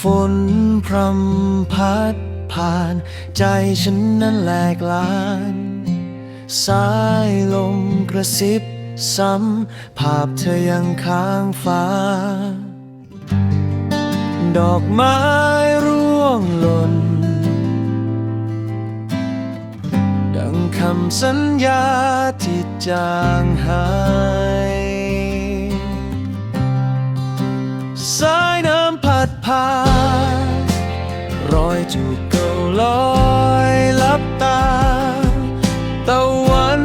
ฝนพรำพัดผ่าน ใจฉันนั้นแหลกลาน สายลมกระซิบซ้ำ ภาพเธอยังค้างฟ้า ดอกไม้ร่วงหล่น ดังคำสัญญาที่จางหาย จูบเก่าลอยลับตาตะวัน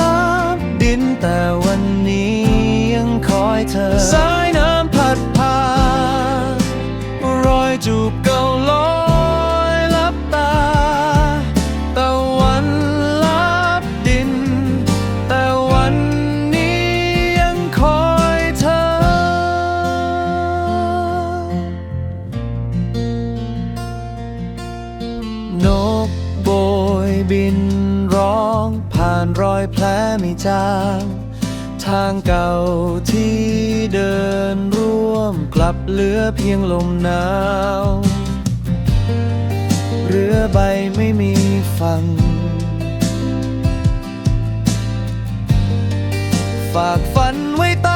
ลับดินแต่วันนี้ยังคอยเธอ สายน้ำพัดพารอยจูบ แผลไม่จาง ทางเก่าที่เดินร่วมกลับเหลือเพียงลมหนาว เรือใบไม่มีฝั่งฝากฝันไว้ใต้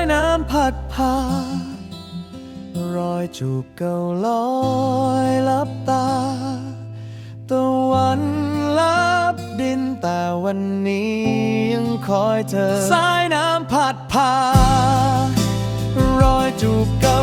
ายน้ำผัดพารอยจูบเก่าลอยลับตาตะวันลับดินแต่วันนี้ยังคอยเธอ สายน้ำผัดพารอยจูบเก่า